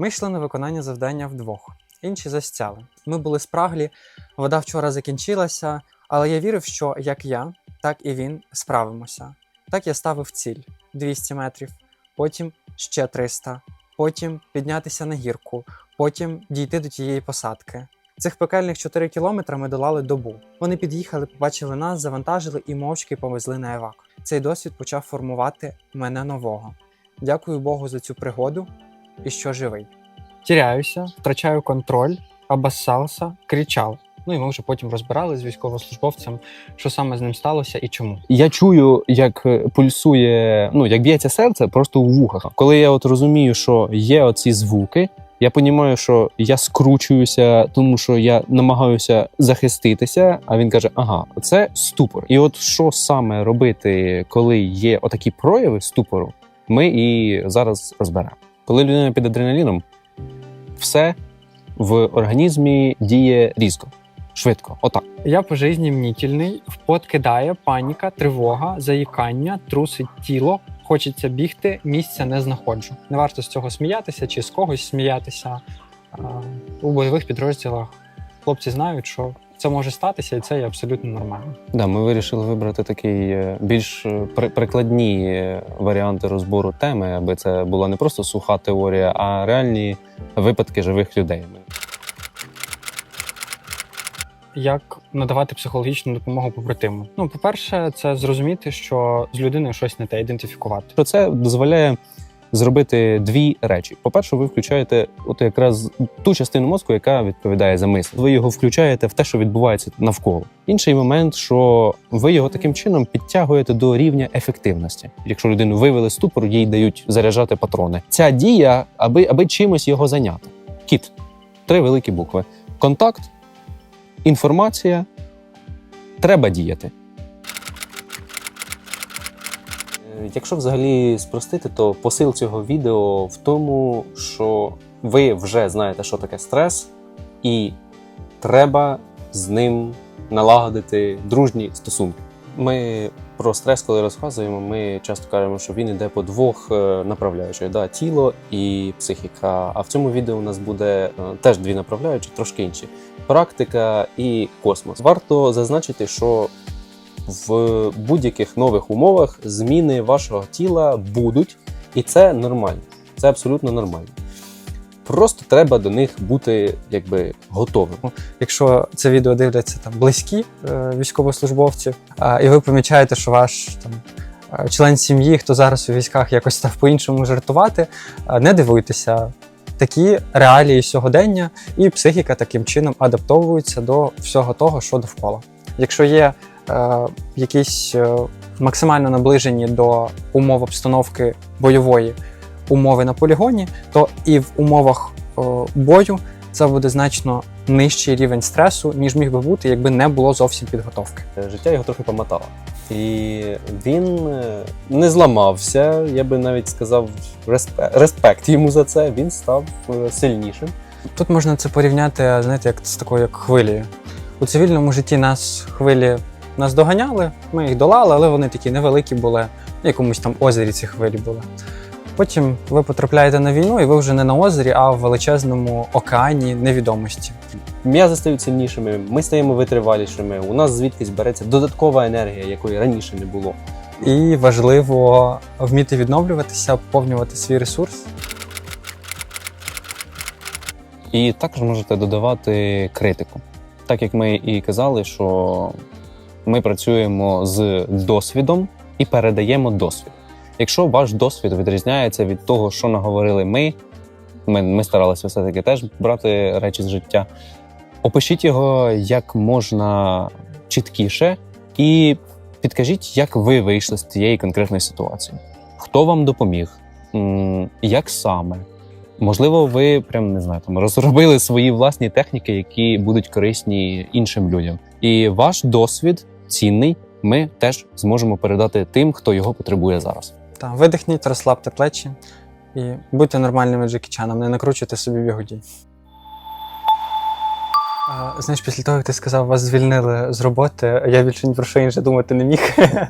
Ми йшли на виконання завдання вдвох. Інші застяли. Ми були спраглі, вода вчора закінчилася, але я вірив, що як я, так і він справимося. Так я ставив ціль 200 метрів, потім ще 300, потім піднятися на гірку, потім дійти до тієї посадки. Цих пекельних 4 кілометри ми долали добу. Вони під'їхали, побачили нас, завантажили і мовчки повезли на евак. Цей досвід почав формувати мене нового. Дякую Богу за цю пригоду і що живий. Тіряюся, втрачаю контроль, обоссався, кричав. Ну і ми вже потім розбирали з військовослужбовцем, що саме з ним сталося і чому. Я чую, як е, пульсує, ну як б'ється серце просто у вухах. Коли я от розумію, що є оці звуки, я розумію, що я скручуюся, тому що я намагаюся захиститися. А він каже: ага, це ступор. І от що саме робити, коли є отакі прояви ступору, ми і зараз розберемо. Коли людина під адреналіном, все в організмі діє різко, швидко. Отак. Я по житті мнітільний, впот кидає паніка, тривога, заїкання, трусить тіло. Хочеться бігти, місця не знаходжу. Не варто з цього сміятися чи з когось сміятися. У бойових підрозділах хлопці знають, що це може статися, і це є абсолютно нормально. Да, ми вирішили вибрати такий е, більш е, прикладні е, варіанти розбору теми, аби це була не просто суха теорія, а реальні випадки живих людей. Як надавати психологічну допомогу побратиму? Ну, по-перше, це зрозуміти, що з людиною щось не те, ідентифікувати. Це дозволяє зробити дві речі. По-перше, ви включаєте от якраз ту частину мозку, яка відповідає за мисль. Ви його включаєте в те, що відбувається навколо. Інший момент, що ви його таким чином підтягуєте до рівня ефективності. Якщо людину вивели з ступору, їй дають заряджати патрони. Ця дія, аби, аби чимось його зайняти. Кіт. Три великі букви: контакт, інформація. Треба діяти. Е, Якщо взагалі спростити, то посил цього відео в тому, що ви вже знаєте, що таке стрес, і треба з ним налагодити дружні стосунки. Ми про стрес, коли розказуємо, ми часто кажемо, що він йде по двох е, направляючих: да, тіло і психіка. А в цьому відео у нас буде е, теж дві направляючі, трошки інші: практика і космос. Варто зазначити, що в будь-яких нових умовах зміни вашого тіла будуть, і це нормально. Це абсолютно нормально. Просто треба до них бути якби готовим. Якщо це відео дивляться там близькі е, військовослужбовців, а, і ви помічаєте, що ваш там е, член сім'ї, хто зараз у військах якось став по-іншому жартувати, е, не дивуйтеся. Такі реалії сьогодення, і психіка таким чином адаптовується до всього того, що довкола. Якщо є е, якісь е, максимально наближені до умов обстановки бойової умови на полігоні, то і в умовах е, бою це буде значно нижчий рівень стресу, ніж міг би бути, якби не було зовсім підготовки. Життя його трохи помотало. І він е, не зламався. Я би навіть сказав респект, респект йому за це. Він став е, сильнішим. Тут можна це порівняти, знаєте, як з такою як хвилею. У цивільному житті нас хвилі нас доганяли, ми їх долали, але вони такі невеликі були, в якомусь там озері ці хвилі були. Потім ви потрапляєте на війну, і ви вже не на озері, а в величезному океані невідомості. М'язи стають сильнішими, ми стаємо витривалішими. У нас звідкись береться додаткова енергія, якої раніше не було. І важливо вміти відновлюватися, поповнювати свій ресурс. І також можете додавати критику. Так як ми і казали, що ми працюємо з досвідом і передаємо досвід. Якщо ваш досвід відрізняється від того, що наговорили ми, ми, ми старалися все-таки теж брати речі з життя. Опишіть його як можна чіткіше і підкажіть, як ви вийшли з цієї конкретної ситуації. Хто вам допоміг? Як саме? Можливо, ви прям не знаю, там розробили свої власні техніки, які будуть корисні іншим людям. І ваш досвід цінний. Ми теж зможемо передати тим, хто його потребує зараз. Та, видихніть, розслабте плечі і будьте нормальними джекічанами, не накручуйте собі бігодій. А, Знаєш, після того, як ти сказав, вас звільнили з роботи, я більше ні про що інше думати не міг.